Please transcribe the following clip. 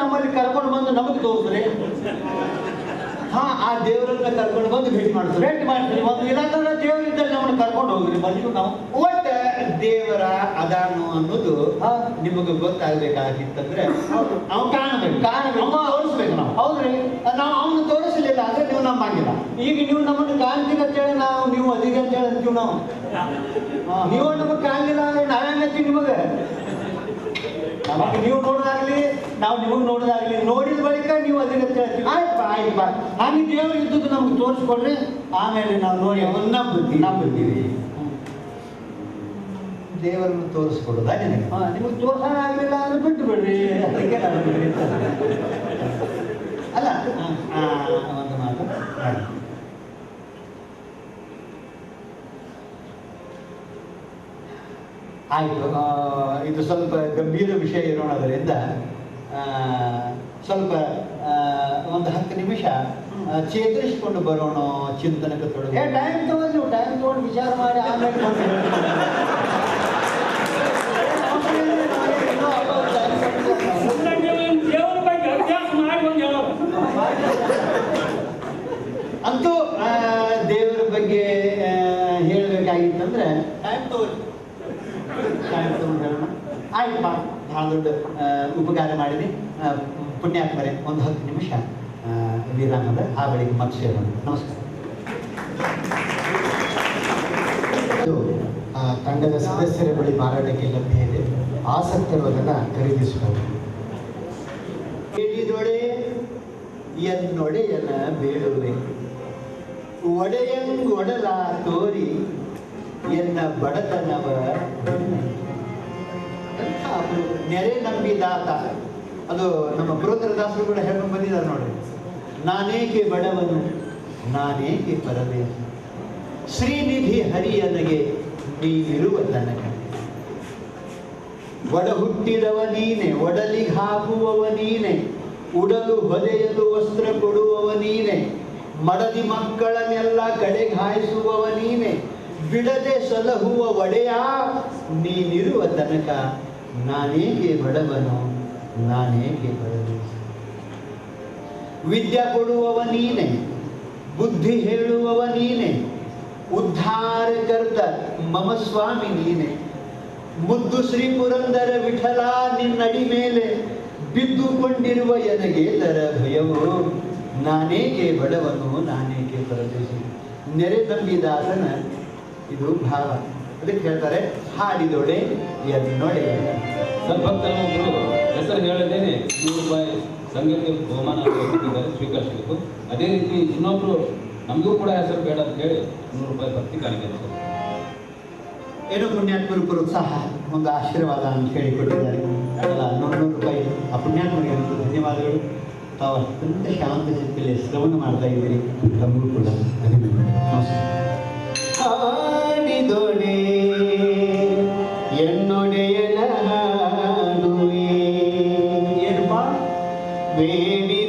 ನಮ್ಮಲ್ಲಿ ಕರ್ಕೊಂಡು ಬಂದು ನಮಗೆ ತೋರಿಸ್ರಿ. ಹಾ ಆ ದೇವರನ್ನ ಕರ್ಕೊಂಡು ಬಂದು ಭೇಟಿ ಮಾಡ್ತಾರೆ ಭೇಟಿ ಮಾಡ್ತೀರಿ ಒಂದು ಇಲ್ಲಾಂದ್ರೆ ದೇವರಿದ್ದಲ್ಲಿ ನಮ್ಮನ್ನು ಕರ್ಕೊಂಡು ಹೋಗ್ರಿ. ಬಂದು ನಾವು. ಒಟ್ಟ ದೇವರ ಅದಾನು ಅನ್ನೋದು. ನಿಮಗೆ ಗೊತ್ತಾಗ್ಬೇಕಾಗಿತ್ತಂದ್ರೆ ಅವ್ನು ಅವ್ ಕಾಣಬೇಕು. ಕಾಣಬೇಕು. ಅವ್ನ ತೋರಿಸ್ಬೇಕು ನಾವು. ಹೌದ್ರಿ. ನಾವು ಅವನು ತೋರಿಸಲಿಲ್ಲ ಅಂದ್ರೆ ನೀವು ನಮ್ಮಂಗಿಲ್ಲ ಈಗ ನೀವು ನಮ್ಮನ್ನು ಅಂತ ಅಂತೇಳಿ ನಾವು ನೀವು ಅದಿಗೆ ಅಂತೇಳಿ ಅಂತೀವಿ ನಾವು. ನೀವು ನಮಗೆ ಕಾಣಲಿಲ್ಲ ಅಂದ್ರೆ ನಾವೇನ್ ಅಂತೀವಿ ನಿಮಗೆ ನಮಗೆ? ನೀವು ನೋಡೋದಾಗ್ಲಿ ನಾವು ನಿಮಗೆ ನೋಡೋದಾಗ್ಲಿ ನೋಡಿದ ಬಳಿಕ ನೀವು ಅದನ್ನ ಕೇಳ್ತೀವಿ. ಹೇಳ್ತೀವಿ ಆಯ್ತು ಆಯ್ತು ಬಾ. ಹಾಗೆ ದೇವರು ಇದ್ದದ್ದು ನಮ್ಗೆ ತೋರಿಸ್ಕೊಡ್ರಿ ಆಮೇಲೆ ನಾವು ನೋಡಿ ಅವನ್ನ ನಂಬುತ್ತೀವಿ. ನಂಬುತ್ತೀವಿ. ದೇವರನ್ನು ತೋರಿಸ್ಕೊಡೋದಾ ನಿನಗೆ? ಹಾ ನಿಮಗೆ ತೋರ್ಸೋಣ ಆಗಲಿಲ್ಲ ಅಂದ್ರೆ ಬಿಟ್ಟು ಬಿಡ್ರಿ ಅದಕ್ಕೆ ಅಲ್ಲ ಆ, ಒಂದು ಮಾತು ಮಾಡಿ. ಆಯ್ತು ಇದು ಸ್ವಲ್ಪ ಗಂಭೀರ ವಿಷಯ ಇರೋಣದರಿಂದ ಸ್ವಲ್ಪ ಒಂದು ಹತ್ತು ನಿಮಿಷ ಚೇತರಿಸ್ಕೊಂಡು ಬರೋಣ ಚಿಂತನಕ್ಕೆ ತೊಡಗಿ ಟೈಮ್ ತಗೊಂಡು ಟೈಮ್ ತಗೊಂಡು ವಿಚಾರ ಮಾಡಿ ಆಮೇಲೆ ಬಂದು ಹೇಳ್ತೀನಿ. ದೇವರ ಬಗ್ಗೆ ಅಭ್ಯಾಸ ಮಾಡಿ ಒಂದು ಹೇಳೋದು ಅಂತೂ ಆ, ದೇವರ ಬಗ್ಗೆ ಆ, ಹೇಳ್ಬೇಕಾಗಿತ್ತಂದ್ರೆ ಟೈಮ್ ತಗೊಳ್ಳಿ ಟೈಮ್ ತಗೊಂಡು ಹೇಳೋಣ ಆಯ್ತು ಬಾ. ಭಾಳ ದೊಡ್ಡ ಉಪಕಾರ ಮಾಡಿದೆ. ಪುಣ್ಯಾತ್ಮರೆ ಒಂದು ಹತ್ತು ನಿಮಿಷ ವಿರಾಮದ ಆ ಬಳಿಗೆ ಮತ್ತೆ ಸೇರೋಣ ನಮಸ್ಕಾರ. ತಂಡದ ಸದಸ್ಯರ ಬಳಿ ಮಾರಾಟಕ್ಕೆ ಲಭ್ಯ ಇದೆ. ಆಸಕ್ತರು ಅದನ್ನು ಖರೀದಿಸಬಹುದು ಕೇಳಿದೊಡೆ ಎನ್ನೊಡೆಯನ ಬೇಡುವೆ. ಒಡೆಯಂಗೊಡಲ ತೋರಿ ಎನ್ನ ಬಡತನವ ಎಂಥ ಅವರು ನೆರೆ ನಂಬಿದಾತ ಅದು ನಮ್ಮ ಪುರಂದರದಾಸರು ಕೂಡ ಹೇಳ್ಕೊಂಡು ಬಂದಿದ್ದಾರೆ ನೋಡಿ. ನಾನೇಕೆ ಬಡವನು? ನಾನೇಕೆ ಪರದೇಶ ಶ್ರೀನಿಧಿ ಹರಿಯನಗೆ ನೀವಿರುವ ತನಕ. ಒಡ ಹುಟ್ಟಿದವ ನೀನೆ, ಒಡಲಿ ಹಾಕುವವ ನೀನೆ, ಉಡಲು ಹೊದೆಯಲು ವಸ್ತ್ರ ಕೊಡುವವ ನೀನೆ, ಮಡದಿ ಮಕ್ಕಳನ್ನೆಲ್ಲ ಕಡೆಗೆ ಹಾಯಿಸುವವ ನೀನೆ, ಬಿಡದೆ ಸಲಹುವ ಒಡೆಯ ನೀನಿರುವ ತನಕ. ನಾನೇಕೆ ಬಡವನು ನಾನೇಕೆ ಬಡವನು ವಿದ್ಯೆ ಕೊಡುವವ ನೀನೆ, ಬುದ್ಧಿ ಹೇಳುವವ ನೀನೆ ಉದ್ಧಾರಕರ್ತ ಮಮ ಸ್ವಾಮಿ ನೀನೆ. ಮುದ್ದು ಶ್ರೀ ಪುರಂದರ ವಿಠಲ ನಿನ್ನಡಿ ಮೇಲೆ ಬಿದ್ದುಕೊಂಡಿರುವ ಎನಗೆ ತರ ಭಯವು ನಾನೇಕೆ ಬಡವನು ನಾನೇಕೆ ಪರದೇಶಿ ನೆರೆ ನಂಬಿದಾಸನ ಇದು ಭಾವ. ಅದಕ್ಕೆ ಹೇಳ್ತಾರೆ ಹಾಡಿದೊಡೆ ಎನ್ನೊಡೆ. ಸದ್ಭಕ್ತನ ಒಬ್ಬರು ಹೆಸರು ಹೇಳದೇನೆ ನೂರು ರೂಪಾಯಿ ಸಂಘಕ್ಕೆ ಬಹುಮಾನ ಕೊಟ್ಟಿದ್ದಾರೆ ಸ್ವೀಕರಿಸಬೇಕು. ಅದೇ ರೀತಿ ಇನ್ನೊಬ್ರು ನಮಗೂ ಕೂಡ ಹೆಸರು ಬೇಡ ಅಂತ ಹೇಳಿ ನೂರು ರೂಪಾಯಿ ಭಕ್ತಿ ಕಾಣಿಕೆ ಏನೋ ಪುಣ್ಯಾತ್ಮರು ಪ್ರೋತ್ಸಾಹ ಒಂದು ಆಶೀರ್ವಾದ ಅಂತ ಹೇಳಿ ಕೊಟ್ಟಿದ್ದಾರೆ ಅಲ್ಲ ನೂರು ನೂರು ರೂಪಾಯಿ ಆ ಪುಣ್ಯಾತ್ಮರಿಗೆ ಧನ್ಯವಾದಗಳು. ತಾವು ಅತ್ಯಂತ ಶಾಂತ ಚಿತ್ತಲ್ಲಿ ಶ್ರವಣ ಮಾಡ್ತಾ ಇದ್ದೀರಿ. ತಮಗೂ ಕೂಡ ಧನ್ಯವಾದಗಳು. ನಮಸ್ಕಾರ.